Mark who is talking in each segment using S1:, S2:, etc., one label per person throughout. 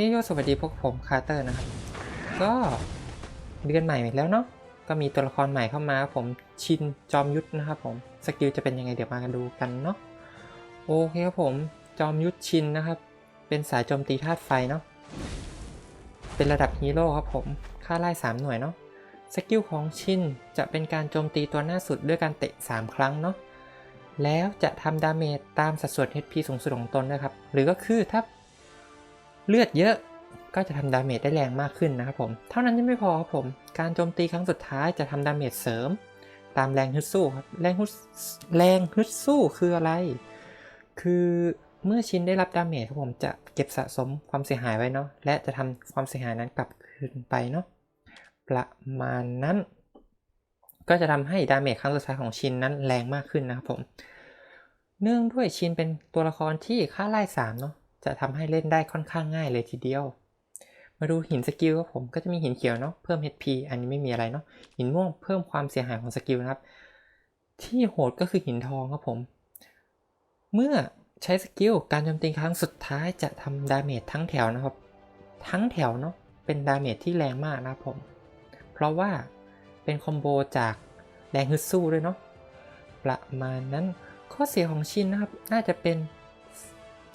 S1: ฮ้ยโยสวัสดีพวกผมคาร์เตอร์นะครับ ก็เดือนใหม่อีกแล้วเนาะ ก็มีตัวละครใหม่เข้ามา ผมชินจอมยุทธนะครับผม สกิลจะเป็นยังไงเดี๋ยวมากันดูกันเนาะ โอเคครับผม จอมยุทธชินนะครับ เป็นสายโจมตีธาตุไฟเนาะ เป็นระดับฮีโร่ครับผม ค่าไล่3หน่วยเนาะ สกิลของชินจะเป็นการโจมตีตัวหน้าสุดด้วยการเตะ 3 ครั้งเนาะ แล้วจะทำดาเมจตามสัดส่วน HP สูงสุดของตนนะครับ หรือก็คือถ้า เลือดเยอะก็จะทำดาเมจได้แรงมากขึ้นนะครับผม เท่านั้นยังไม่พอครับผม การโจมตีครั้งสุดท้ายจะทำดาเมจเสริม ตามแรงฮึดสู้ครับ แรงฮึดแรงฮึดสู้คืออะไร คือเมื่อชิ้นได้รับดาเมจครับผมจะเก็บสะสมความเสียหายไว้เนาะ และจะทำความเสียหายนั้นกลับคืนไปเนาะ ประมาณนั้น ก็จะทำให้ดาเมจครั้งสุดท้ายของชินนั้นแรงมากขึ้นนะครับผม เนื่องด้วยชินเป็นตัวละครที่ค่าไล่สามเนาะ จะทำให้เล่นได้ค่อนข้างง่ายเลยทีเดียว มาดูหินสกิลครับผมก็จะมีหินเขียวเนาะเพิ่ม HP อันนี้ไม่มีอะไรเนาะหินม่วงเพิ่มความเสียหายของสกิลนะครับ ที่โหดก็คือหินทองครับผม เมื่อใช้สกิลการโจมตีครั้งสุดท้ายจะทำดาเมจทั้งแถวนะครับ ทั้งแถวเนาะเป็นดาเมจที่แรงมากนะครับผม เพราะว่าเป็นคอมโบจากแรงฮึดสู้ด้วยเนาะประมาณนั้นข้อเสียของชินนะครับ น่าจะเป็น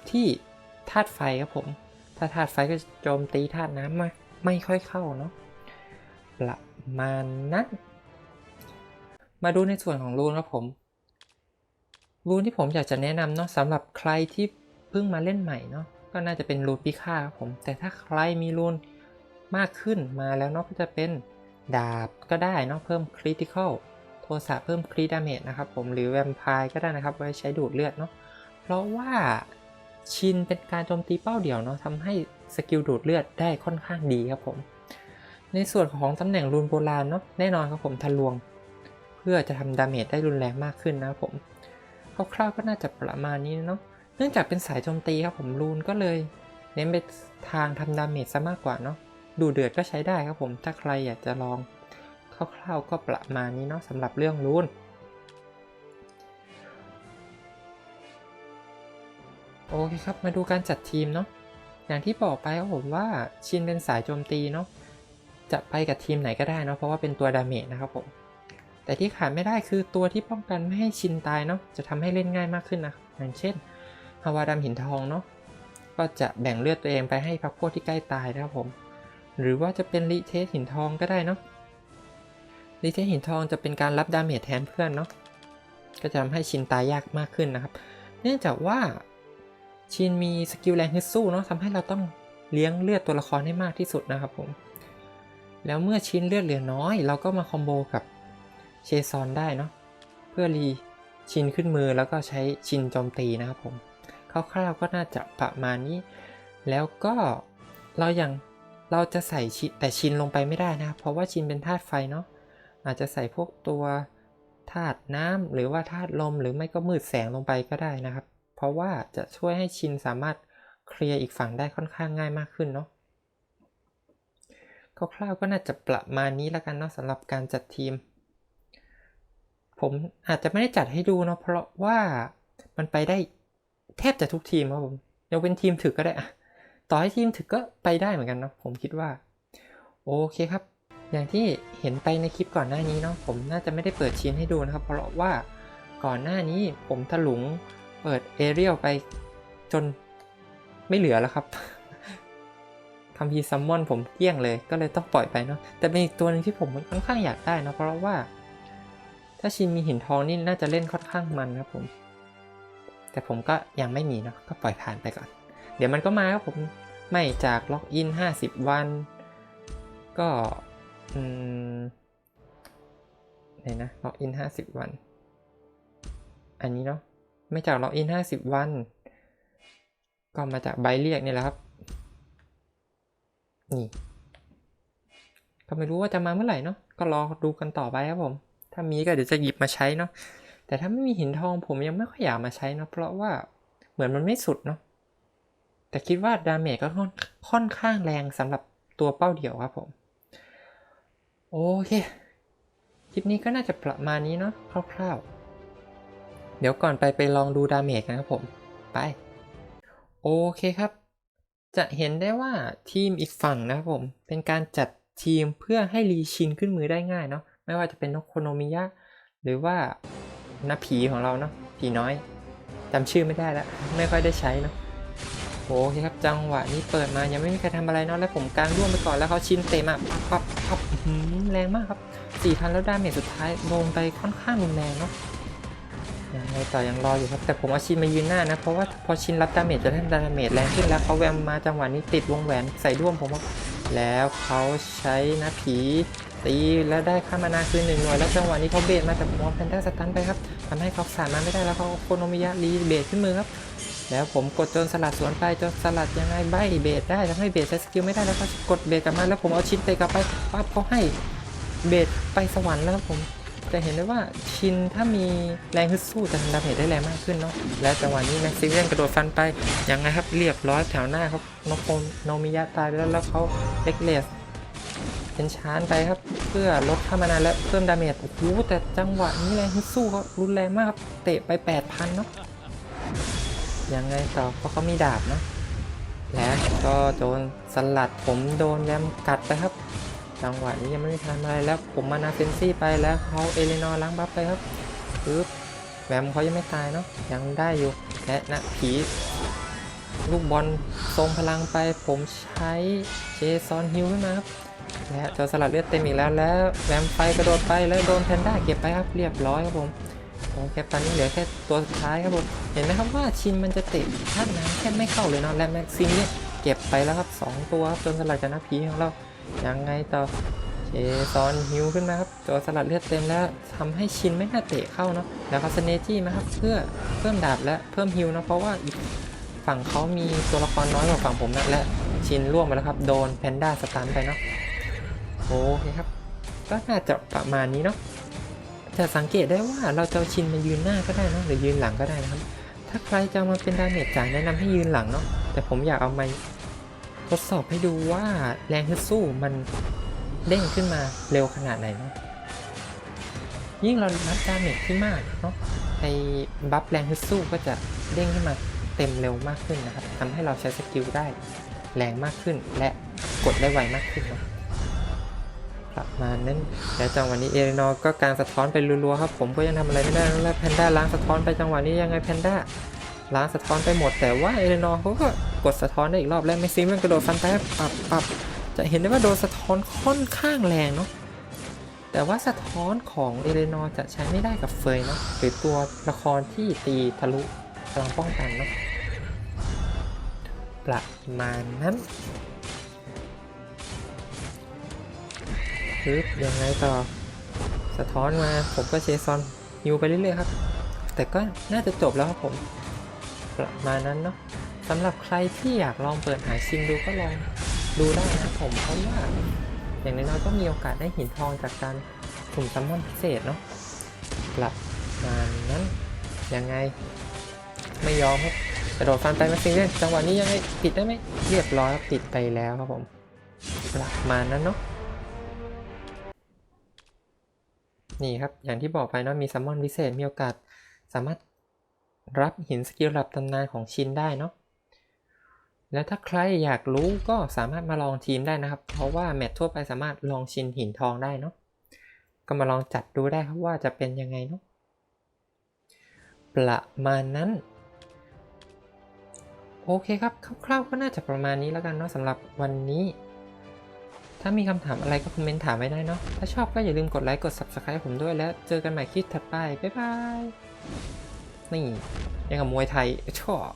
S1: ที่ ธาตุไฟครับผม ถ้าธาตุไฟก็จะโจมตีธาตุน้ำม่ไม่ค่อยเข้าเนาะประมาณนั้น มาดูในส่วนของรูนครับผม รูนที่ผมอยากจะแนะนำเนาะสำหรับใครที่เพิ่งมาเล่นใหม่เนาะก็น่าจะเป็นรูนพิฆาตครับผม แต่ถ้าใครมีรูนมากขึ้นมาแล้วเนาะก็จะเป็นดาบก็ได้เนาะเพิ่มคริติคอลโทสะเพิ่มคริดาเมจนะครับผมหรือแวมไพร์ก็ได้นะครับ ไว้ใช้ดูดเลือดเนาะเพราะว่า ชินเป็นการโจมตีเป้าเดี่ยวเนาะทำให้สกิลดูดเลือดได้ค่อนข้างดีครับผม ในส่วนของตำแหน่งรูนโบราณเนาะแน่นอนครับผมทะลวง เพื่อจะทำดาเมจได้รุนแรงมากขึ้นนะครับผมคร่าวๆก็น่าจะประมาณนี้เนาะเนื่องจากเป็นสายโจมตีครับผมรูนก็เลย เน้นไปทางทำดาเมจซะมากกว่าเนาะดูเดือดก็ใช้ได้ครับผมถ้าใครอยากจะลองคร่าวๆก็ประมาณนี้เนาะสำหรับเรื่องรูน โอเคครับ มาดูการจัดทีมเนาะ อย่างที่บอกไปครับผมว่าชินเป็นสายโจมตีเนาะ จะไปกับทีมไหนก็ได้เนาะ เพราะว่าเป็นตัวดาเมจนะครับผม แต่ที่ขาดไม่ได้คือตัวที่ป้องกันไม่ให้ชินตายเนาะ จะทำให้เล่นง่ายมากขึ้นนะ อย่างเช่นฮาวาดำหินทองเนาะ ก็จะแบ่งเลือดตัวเองไปให้พักพวกที่ใกล้ตายนะครับผม หรือว่าจะเป็นลิเทสหินทองก็ได้เนาะ ลิเทสหินทองจะเป็นการรับดาเมจแทนเพื่อนเนาะ ก็จะทำให้ชินตายยากมากขึ้นนะครับ เนื่องจากว่า ชินมีสกิลแรงฮึดสู้เนาะทำให้เราต้องเลี้ยงเลือดตัวละครให้มากที่สุดนะครับผม แล้วเมื่อชินเลือดเหลือน้อย เราก็มาคอมโบกับเชซอนได้เนาะเพื่อรีชินขึ้นมือแล้วก็ใช้ชินโจมตีนะครับผมคร่าวๆก็น่าจะประมาณนี้ แล้วก็เรายังเราจะใส่ชิแต่ชินลงไปไม่ได้นะครับเพราะว่าชินเป็นธาตุไฟเนาะอาจจะใส่พวกตัวธาตุน้ำหรือว่าธาตุลมหรือไม่ก็มืดแสงลงไปก็ได้นะครับ ราะว่าจะช่วยให้ชินสามารถเคลียร์อีกฝั่งได้ค่อนข้างง่ายมากขึ้นเนาะคร่าวๆก็น่าจะประมาณนี้แล้วกันเนาะสำหรับการจัดทีม ผมอาจจะไม่ได้จัดให้ดูเนาะเพราะว่ามันไปได้แทบจะทุกทีมครับผมยกเป็นทีมถึกก็ได้อะต่อให้ทีมถึกก็ไปได้เหมือนกันเนาะผมคิดว่า โอเคครับ อย่างที่เห็นไปในคลิปก่อนหน้านี้เนาะผมน่าจะไม่ได้เปิดชิ้นให้ดูนะครับ เพราะว่าก่อนหน้านี้ผมถลุง เปิดเอเรียลไปจนไม่เหลือแล้วครับคัมพีซัมมอนผมเกลี้ยงเลยก็เลยต้องปล่อยไปเนาะแต่เป็นอีกตัวหนึงที่ผมค่อนข้างอยากได้นะเพราะว่า ถ้าชินมีหินทองนี่น่าจะเล่นค่อนข้างมันครับผม แต่ผมก็ยังไม่มีเนาะก็ปล่อยผ่านไปก่อน เดี๋ยวมันก็มาครับผมไม่จากล็อกอิน 50 วัน ก็อืมไหนนะล็อกอิน 50 วัน อันนี้เนาะ ไม่จากล็อกอิน 50 วัน ก็มาจากใบเรียกนี่แหละครับ นี่ ก็ไม่รู้ว่าจะมาเมื่อไหร่เนาะ ก็รอดูกันต่อไปครับผม ถ้ามีก็เดี๋ยวจะหยิบมาใช้เนาะ แต่ถ้าไม่มีหินทองผมยังไม่ค่อยอยากมาใช้เนาะ เพราะว่าเหมือนมันไม่สุดเนาะ แต่คิดว่าดาเมจก็ค่อนค่อนข้างแรงสำหรับตัวเป้าเดี่ยวครับผม โอเคคลิปนี้ก็น่าจะประมาณนี้เนาะคร่าวๆ เดี๋ยวก่อนไปไปลองดูดาเมจกันครับผม ไป โอเคครับ จะเห็นได้ว่าทีมอีกฝั่งนะครับผม เป็นการจัดทีมเพื่อให้รีชินขึ้นมือได้ง่ายเนาะไม่ว่าจะเป็นนกโคโนมิยะ หรือว่านาผีของเราเนาะผีน้อยจำชื่อไม่ได้แล้ว ไม่ค่อยได้ใช้เนาะโอเคครับจังหวะนี้เปิดมายังไม่มีใครทำอะไรเนาะแล้วผมกางร่วมไปก่อนแล้วเขาชินเตะมาปับปับปบแรงมากครับ4,000แล้วดาเมจสุดท้ายลงไปค่อนข้างรุนแรงเนาะ ยังไงต่อยังรออยู่ครับ แต่ผมเอาชินมายืนหน้านะ เพราะว่าพอชินรับดาเมจจะได้ดาเมจแรงขึ้นแล้วเขาแวมมาจังหวะนี้ติดวงแหวนใส่ร่วมผมว่าแล้วเขาใช้นะผีตีแล้วได้ค่ามานาคืนหนึ่งหน่วยแล้วจังหวะนี้เขาเบสมาแต่ผมเอาแพนด้าสตันไปครับทำให้เขาสามมาไม่ได้แล้วเขาโคโนมิยะรีเบสขึ้นมือครับแล้วผมกดจนสลัดสวนไปจนสลัดยังไงใบเบสได้ทำให้เบสใช้สกิลไม่ได้แล้วก็กดเบสกลับมาแล้วผมเอาชินเตะกลับไปปั๊บเขาให้เบสไปสวรรค์แล้วครับผม จะเห็นได้ว่าชินถ้ามีแรงฮึดสู้จะทำดาเมจได้แรงมากขึ้นเนาะและจังหวะนี้แม็กซิเลียนกระโดดฟันไปยังไงครับเรียบร้อยแถวหน้าครับนกโคโนมิยะตายไปแล้วแล้วเขาเล็กเลสเป็นชานไปครับ เพื่อลดค่ามานาและเพิ่มดาเมจโอ้โหแต่จังหวะนี้แรงฮึดสู้เขารุนแรงมากครับเตะไป 8,000เนาะยังไงต่อเพราะเขามีดาบนะและก็โดนสลัดผมโดนแยมกัดไปครับ จังหวะนี้ยังไม่ได้ทำอะไรแล้วผมมานาเฟนซี่ไปแล้วเขาเอเลนอร์ล้างบัฟไปครับปึ๊บแวมเขายังไม่ตายเนาะยังได้อยู่และนะผีลูกบอลทรงพลังไป ผมใช้เจซอนฮิลขึ้นมาครับและจอสลัดเลือดเต็มอีกแล้วแล้วแวมไฟกระโดดไปแล้วโดนแพนด้าเก็บไปครับเรียบร้อยครับผมโอเคตอนนี้เหลือแค่ตัวสุดท้ายครับผมเห็นไหมครับว่าชินมันจะเตะท่าน้ำแค่ไม่เข้าเลยเนาะและแม็กซิมเนี่ยเก็บไปแล้วครับ 2 ตัวครับจนสลัดกับหน้าผีของเรา ยังไงต่อเจซอนฮิวขึ้นมาครับตัวสลัดเลือดเต็มแล้วทำให้ชินไม่น่าเตะเข้าเนาะแล้วก็สเนจี้มาครับเพื่อเพิ่มดาบและเพิ่มฮิวเนาะเพราะว่าอีกฝั่งเขามีตัวละครน้อยกว่าฝั่งผมนะและชินล่วงไปแล้วครับโดนแพนด้าสตันไปเนาะโอเคครับก็น่าจะประมาณนี้เนาะจะสังเกตได้ว่าเราจะชินมายืนหน้าก็ได้นะหรือยืนหลังก็ได้นะครับ ถ้าใครจะมาเป็นดาเมจจ่ายแนะนำให้ยืนหลังเนาะแต่ผมอยากเอามา ดสอบให้ดูว่าแรงฮึดสู้มันเด้งขึ้นมาเร็วขนาดไหนเนาะยิ่งเรารับดาเมจที่มากเนาะไอ้บัฟแรงฮึดสู้ก็จะเด้งขึ้นมาเต็มเร็วมากขึ้นนะครับทำให้เราใช้สกิลได้แรงมากขึ้นและกดได้ไวมากขึ้นนะประมาณนั้นและจังหวะนี้เอเรนอก็กางสะท้อนไปรัวๆครับผมก็ยังทำอะไรไม่ได้แล้วแพนด้าล้างสะท้อนไปจังหวะนี้ยังไงแพนด้า ล้างสะท้อนไปหมดแต่ว่าเอเรนอร์เขาก็กดสะท้อนได้อีกรอบแล้วแม็กซิมมันกระโดดฟันไปครับปรับปับจะเห็นได้ว่าโดนสะท้อนค่อนข้างแรงเนาะแต่ว่าสะท้อนของเอเรนอร์จะใช้ไม่ได้กับเฟยเนาะหรือตัวละครที่ตีทะลุพลังป้องกันเนาะประมาณนั้นปึ๊บยังไงต่อ สะท้อนมา ผมก็เชซอนฮิวไปเรื่อยๆครับ แต่ก็น่าจะจบแล้วครับผม ประมาณนั้นเนาะสำหรับใครที่อยากลองเปิดหาซิงดูก็ลองดูได้นะผมเพราะว่าอย่างน้อยๆก็มีโอกาสได้หินทองจากการกลุ่มซัมมอนพิเศษเนาะประมาณนั้นยังไง ไม่ยอมครับกระโดดฟันไปมาซิงเล่นจังหวะนี้ยังไงปิดได้ไหมเรียบร้อยครับปิดไปแล้วครับผมประมาณนั้นเนาะนี่ครับอย่างที่บอกไปเนาะมีซัมมอนพิเศษมีโอกาสสามารถ รับหินสกิลระดับตำนานของชินได้เนาะและถ้าใครอยากรู้ก็สามารถมาลองทีมได้นะครับ เพราะว่าแมตช์ทั่วไปสามารถลองชินหินทองได้เนาะก็มาลองจัดดูได้ครับว่าจะเป็นยังไงเนาะประมาณนั้น โอเคครับคร่าวๆก็น่าจะประมาณนี้แล้วกันเนาะสำหรับวันนี้ ถ้ามีคำถามอะไรก็คอมเมนต์ถามไว้ได้เนาะถ้าชอบก็อย่าลืมกดไลค์กด Subscribe ผมด้วยแล้วเจอกันใหม่คลิปถัดไป บ๊ายบาย นี่ยังกับมวยไทยชอบ